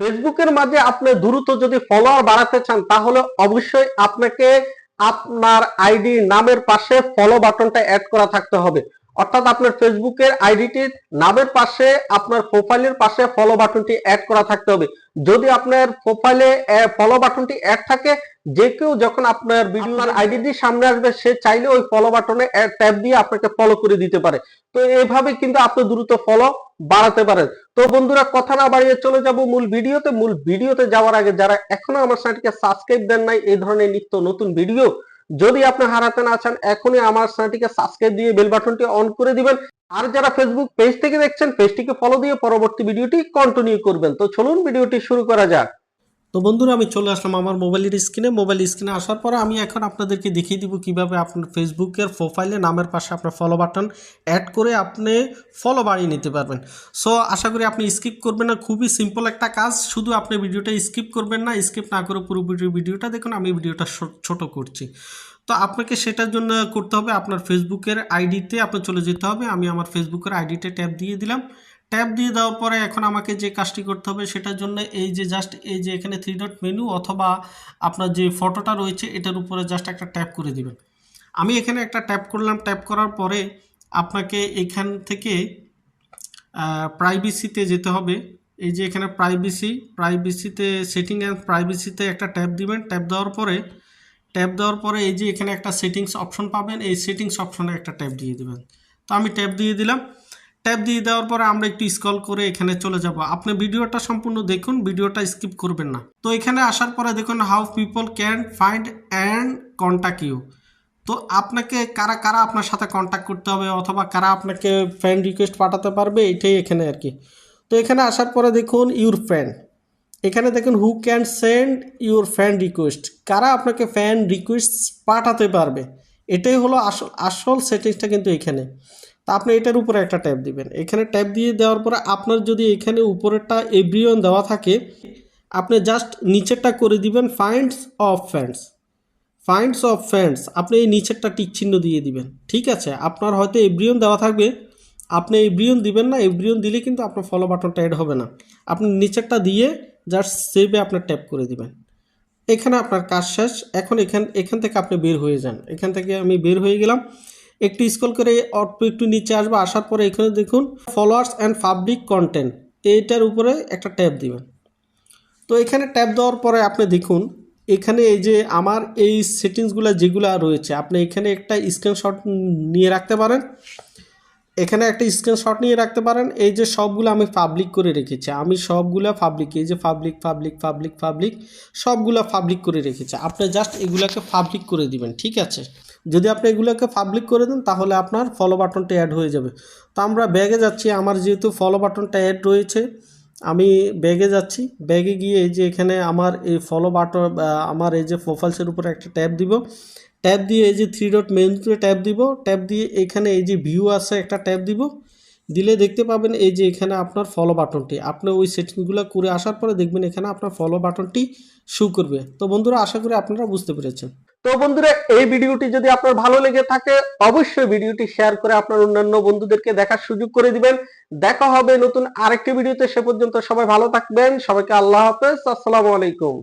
ফেসবুকের মাঝে আপনি দ্রুত যদি ফলোয়ার বাড়াতে চান তাহলে অবশ্যই আপনাকে আপনার আইডি নামের পাশে ফলো বাটনটা অ্যাড করা থাকতে হবে। অর্থাৎ আপনার ফেসবুকের আইডিটির নামের পাশে আপনার প্রোফাইলের পাশে ফলো বাটনটি অ্যাড করা থাকতে হবে। যদি আপনার প্রোফাইলে ফলো বাটনটি অ্যাড থাকে যে কেউ যখন আপনার ভিডিওর আইডিটি সামনে আসবে সে চাইলে ওই ফলো বাটনে ট্যাপ দিয়ে আপনাকে ফলো করে দিতে পারে। তো এইভাবে কিন্তু আপনি দ্রুত ফলো বাড়াতে পারেন তো বন্ধুরা, কথা না বাড়িয়ে চলে যাব মূল ভিডিওতে। মূল ভিডিওতে যাওয়ার আগে যারা এখনও আমার চ্যানেলকে সাবস্ক্রাইব দেন নাই, এই ধরনের নিত্য নতুন ভিডিও যদি আপনি হারাতে না চান, এখনই আমার চ্যানেলটিকে সাবস্ক্রাইব দিয়ে বেল বাটনটি অন করে দিবেন। আর যারা ফেসবুক পেজ থেকে দেখছেন পেজটিকে ফলো দিয়ে পরবর্তী ভিডিওটি কন্টিনিউ করবেন। তো চলুন ভিডিওটি শুরু করা যাক। তো বন্ধুরা, আমি চলে আসলাম আমার মোবাইলের স্ক্রিনে। মোবাইল স্ক্রিনে আসার পর আমি এখন আপনাদেরকে দেখিয়ে দিব কীভাবে আপনার ফেসবুকের প্রোফাইলে নামের পাশে আপনার ফলো বাটন অ্যাড করে আপনি ফলো বাড়িয়ে নিতে পারবেন। সো আশা করি আপনি স্কিপ করবেন না। খুবই সিম্পল একটা কাজ। শুধু আপনি ভিডিওটা স্কিপ করবেন না স্কিপ না করে পুরো ভিডিওটা দেখুন, আমি ভিডিওটা ছোট করছি। তো আপনাকে সেটার জন্য করতে হবে, আপনার ফেসবুকের আইডিতে আপনার চলে যেতে হবে। আমি আমার ফেসবুকের আইডিতে ট্যাপ দিয়ে দিলাম। ট্যাপ দিয়ে দেওয়ার পরে এখন আমাকে যে কাজটি করতে হবে সেটার জন্য এই যে জাস্ট এই যে এখানে থ্রি ডট মেনু অথবা আপনার যে ফটোটা রয়েছে এটার উপরে জাস্ট একটা ট্যাপ করে দিবেন। আমি এখানে একটা ট্যাপ করলাম। ট্যাপ করার পরে আপনাকে এখান থেকে প্রাইভেসিতে যেতে হবে। এই যে এখানে প্রাইভেসি প্রাইভেসিতে সেটিং অ্যান্ড প্রাইভেসিতে একটা ট্যাপ দিবেন। ট্যাপ দেওয়ার পরে ট্যাপ দেওয়ার পরে এই যে এখানে একটা সেটিংস অপশন পাবেন। এই সেটিংস অপশনে একটা ট্যাপ দিয়ে দেবেন। তো আমি ট্যাপ দিয়ে দিলাম। ট্যাপ দিয়ে দেওয়ার পরে আমরা একটু স্ক্রল করে এখানে চলে যাব। আপনি ভিডিওটা সম্পূর্ণ দেখুন, ভিডিওটা স্কিপ করবেন না। তো এখানে আসার পরে দেখুন, how people can find and contact you. তো আপনাকে কারা কারা আপনার সাথে কন্ট্যাক্ট করতে হবে অথবা কারা আপনাকে ফ্রেন্ড রিকোয়েস্ট পাঠাতে পারবে, এটাই এখানে আর কি। তো এখানে আসার পরে দেখুন ইউর ফ্রেন্ড এখানে দেখুন who can send your fan request কারা আপনাকে ফ্যান রিকোয়েস্ট পাঠাতে পারবে? এটাই হলো আসল আসল সেটিংসটা কিন্তু এখানে। তা আপনি এটার উপরে একটা ট্যাপ দিবেন। এখানে ট্যাপ দিয়ে দেওয়ার পরে আপনার যদি এখানে উপরেরটা এভরিওন দেওয়া থাকে, আপনি জাস্ট নিচেরটা করে দিবেন finds of fans finds of fans আপনি এই নিচেরটা টিক চিহ্ন দিয়ে দিবেন। ঠিক আছে? আপনার হয়তো এভরিওন দেওয়া থাকবে। আপনি এভরিওন দিবেন না এভরিওন দিলে কিন্তু আপনার ফলো বাটনটা অ্যাড হবে না। আপনি নিচেরটা দিয়ে জাস্ট সেভে আপনার ট্যাপ করে দিবেন। এখানে আপনার কাজ শেষ। এখন এখান এখান থেকে আপনি বের হয়ে যান। এখান থেকে আমি বের হয়ে গেলাম। একটু স্কল করে অল্প একটু নিচে আসব। আসার পরে এখানে দেখুন ফলোয়ার্স অ্যান্ড পাবলিক কন্টেন্ট এইটার উপরে একটা ট্যাপ দিবেন। তো এখানে ট্যাপ দেওয়ার পরে আপনি দেখুন, এখানে এই যে আমার এই সেটিংসগুলো যেগুলো রয়েছে, আপনি এখানে একটা স্ক্রিনশট নিয়ে রাখতে পারেন। এখানে একটা স্ক্রিনশট নিয়ে রাখতে পারেন। এই যে সবগুলো আমি পাবলিক করে রেখেছি। আমি সবগুলো পাবলিক এই যে পাবলিক পাবলিক পাবলিক পাবলিক সবগুলো পাবলিক করে রেখেছি। আপনি জাস্ট এগুলোকে পাবলিক করে দিবেন, ঠিক আছে? যদি আপনি এগুলোকে পাবলিক করে দেন, তাহলে আপনার ফলো বাটনটা অ্যাড হয়ে যাবে। তো আমরা ব্যাগে যাচ্ছি। আমার যেহেতু ফলো বাটনটা অ্যাড রয়েছে, আমি ব্যাগে যাচ্ছি। ব্যাগে গিয়ে এই যে এখানে আমার এই ফলো বাটন আমার এই যে প্রোফাইলসের উপরে একটা ট্যাব দিব। ট্যাব দিয়ে এই যে থ্রি ডট মেনুতে ট্যাব দিব ট্যাব দিয়ে এখানে এই যে ভিউ আছে একটা ট্যাব দিব। দিলে দেখতে পাবেন এই যে এখানে আপনার ফলো বাটনটি আপনি ওই সেটিংগুলো করে আসার পরে দেখবেন এখানে আপনার ফলো বাটনটি শু করবে। তো বন্ধুরা, আশা করি আপনারা বুঝতে পেরেছেন। তো বন্ধুরা, এই ভিডিওটি যদি আপনার ভালো লেগে থাকে, অবশ্যই ভিডিওটি শেয়ার করে আপনার অন্যান্য বন্ধুদেরকে দেখার সুযোগ করে দিবেন। দেখা হবে নতুন আরেকটি ভিডিওতে। সে পর্যন্ত সবাই ভালো থাকবেন। সবাইকে আল্লাহ হাফেজ। আসসালামু আলাইকুম।